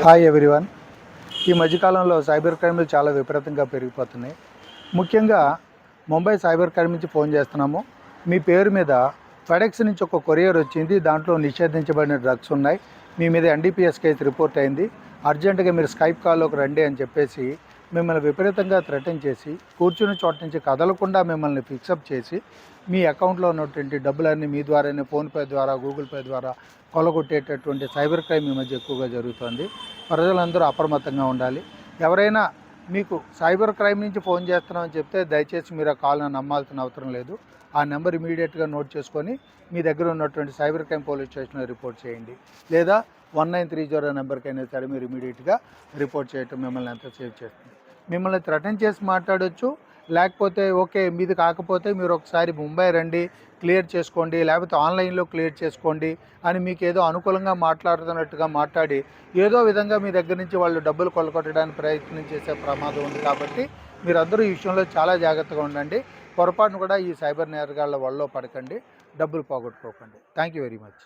Hi everyone ఈ మధ్యకాలంలో cyber క్రైమ్లు చాలా విపరీతంగా పెరిగిపోతున్నాయి. ముఖ్యంగా ముంబై సైబర్ క్రైమ్ నుంచి ఫోన్ చేస్తున్నాము. మీ పేరు మీద ఫెడెక్స్ నుంచి ఒక కొరియర్ వచ్చింది. దాంట్లో నిషేధించబడిన డ్రగ్స్ ఉన్నాయి. మీ మీద ఎన్డీపీఎస్ కేసు రిపోర్ట్ అయింది. అర్జెంటుగా మీరు స్కైప్ కాల్లోకి రండి అని చెప్పేసి మిమ్మల్ని విపరీతంగా థ్రెటన్ చేసి కూర్చుని చోట నుంచి కదలకుండా మిమ్మల్ని ఫిక్సప్ చేసి మీ అకౌంట్లో ఉన్నటువంటి డబ్బులన్నీ మీ ద్వారానే ఫోన్పే ద్వారా గూగుల్ పే ద్వారా కొలగొట్టేటటువంటి సైబర్ క్రైమ్ ఈ మధ్య ఎక్కువగా జరుగుతుంది. ప్రజలందరూ అప్రమత్తంగా ఉండాలి. ఎవరైనా మీకు సైబర్ క్రైమ్ నుంచి ఫోన్ చేస్తున్నామని చెప్తే దయచేసి మీరు ఆ కాల్ని నమ్మాల్సిన అవసరం లేదు. ఆ నెంబర్ ఇమీడియట్గా నోట్ చేసుకొని మీ దగ్గర ఉన్నటువంటి సైబర్ క్రైమ్ పోలీస్ స్టేషన్లో రిపోర్ట్ చేయండి. లేదా వన్ నైన్ త్రీ జీరో నెంబర్కి అయినా సరే మీరు ఇమీడియట్గా రిపోర్ట్ చేయటం మిమ్మల్ని ఎంత సేవ్ చేస్తుంది. మిమ్మల్ని థ్రెటన్ చేసి మాట్లాడవచ్చు లేకపోతే ఓకే మీది కాకపోతే మీరు ఒకసారి ముంబై రండి క్లియర్ చేసుకోండి లేకపోతే ఆన్లైన్లో క్లియర్ చేసుకోండి అని మీకు ఏదో అనుకూలంగా మాట్లాడుతున్నట్టుగా మాట్లాడి ఏదో విధంగా మీ దగ్గర నుంచి వాళ్ళు డబ్బులు కొలగొట్టడానికి ప్రయత్నం చేసే ప్రమాదం ఉంది కాబట్టి మీరందరూ ఈ విషయంలో చాలా జాగ్రత్తగా ఉండండి. పొరపాటును కూడా ఈ సైబర్ నేరగాళ్ళ వల్ల పడకండి. డబ్బులు పోగొట్టుకోకండి. Thank you very much